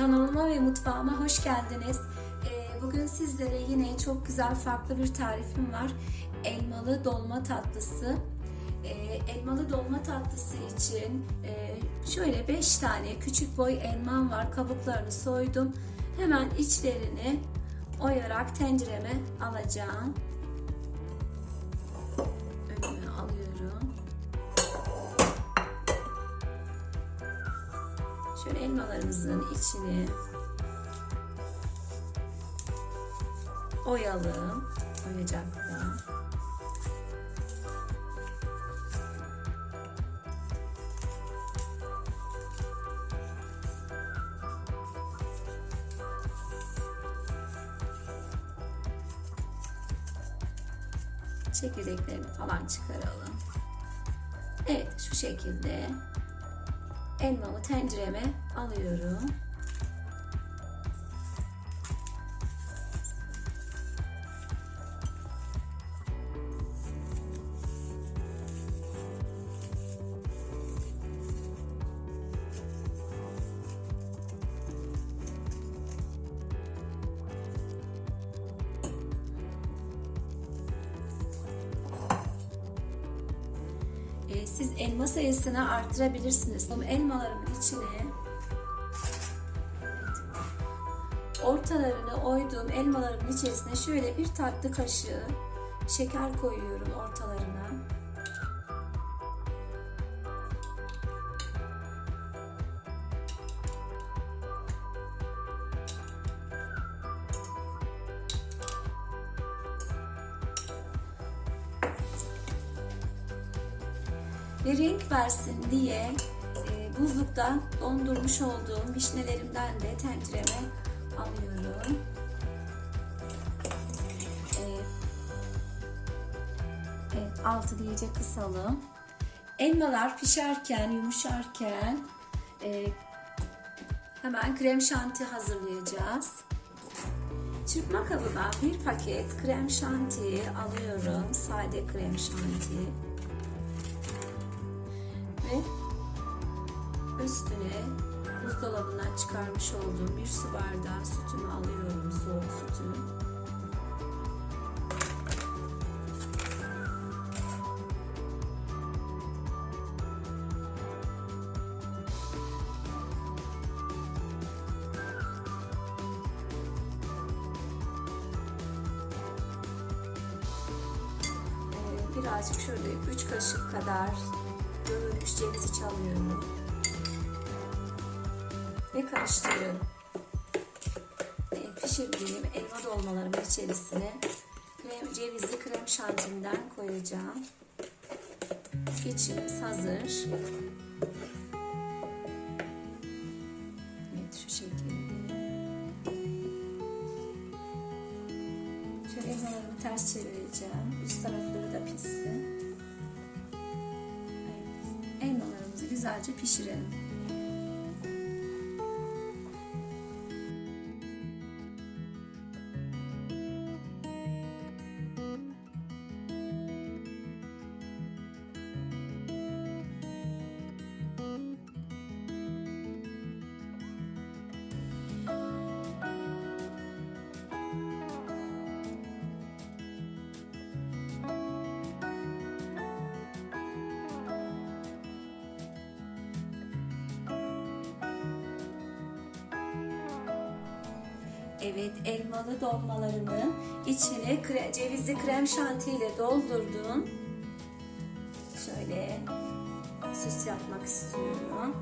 Kanalıma ve mutfağıma hoş geldiniz. Ee, Bugün sizlere yine çok güzel farklı bir tarifim var. Elmalı dolma tatlısı. Ee, Elmalı dolma tatlısı için e, şöyle 5 tane küçük boy elmam var. Kabuklarını soydum. Hemen içlerini oyarak tencereme alacağım. Önüme alıyorum. Şöyle elmalarımızın içini oyalım. Oyacakla. Çekirdeklerini falan çıkaralım. Evet şu şekilde elmamı tencereme alıyorum. Ee, siz elma sayısını arttırabilirsiniz. Ama elmalarımın içine ortalarını oyduğum elmalarımın içerisine şöyle bir tatlı kaşığı şeker koyuyorum ortalarına. Ve renk versin diye e, buzlukta dondurmuş olduğum vişnelerimden de tencereme alıyorum. Evet. Evet, altı iyice kısalım. Elmalar pişerken, yumuşarken e, hemen krem şanti hazırlayacağız. Çırpma kabına bir paket krem şanti alıyorum. Sade krem şanti üstüne buzdolabından çıkarmış olduğum bir su bardağı sütümü alıyorum, soğuk sütü. Ee, Birazcık şöyle 3 kaşık kadar dövülmüş cevizi çalıyorum. Ve karıştırıyorum. Pişirdiğim elma dolmalarımın içerisine krem, cevizi krem şantimden koyacağım. İçimiz hazır. Evet şu şekilde. Şöyle elmalarımı ters çevireceğim. Üst tarafları da pişsin. Elmalarımızı güzelce pişirelim. Evet, elmalı dolmalarımın içine kre, cevizli krem şanti ile doldurdum. Şöyle süs yapmak istiyorum.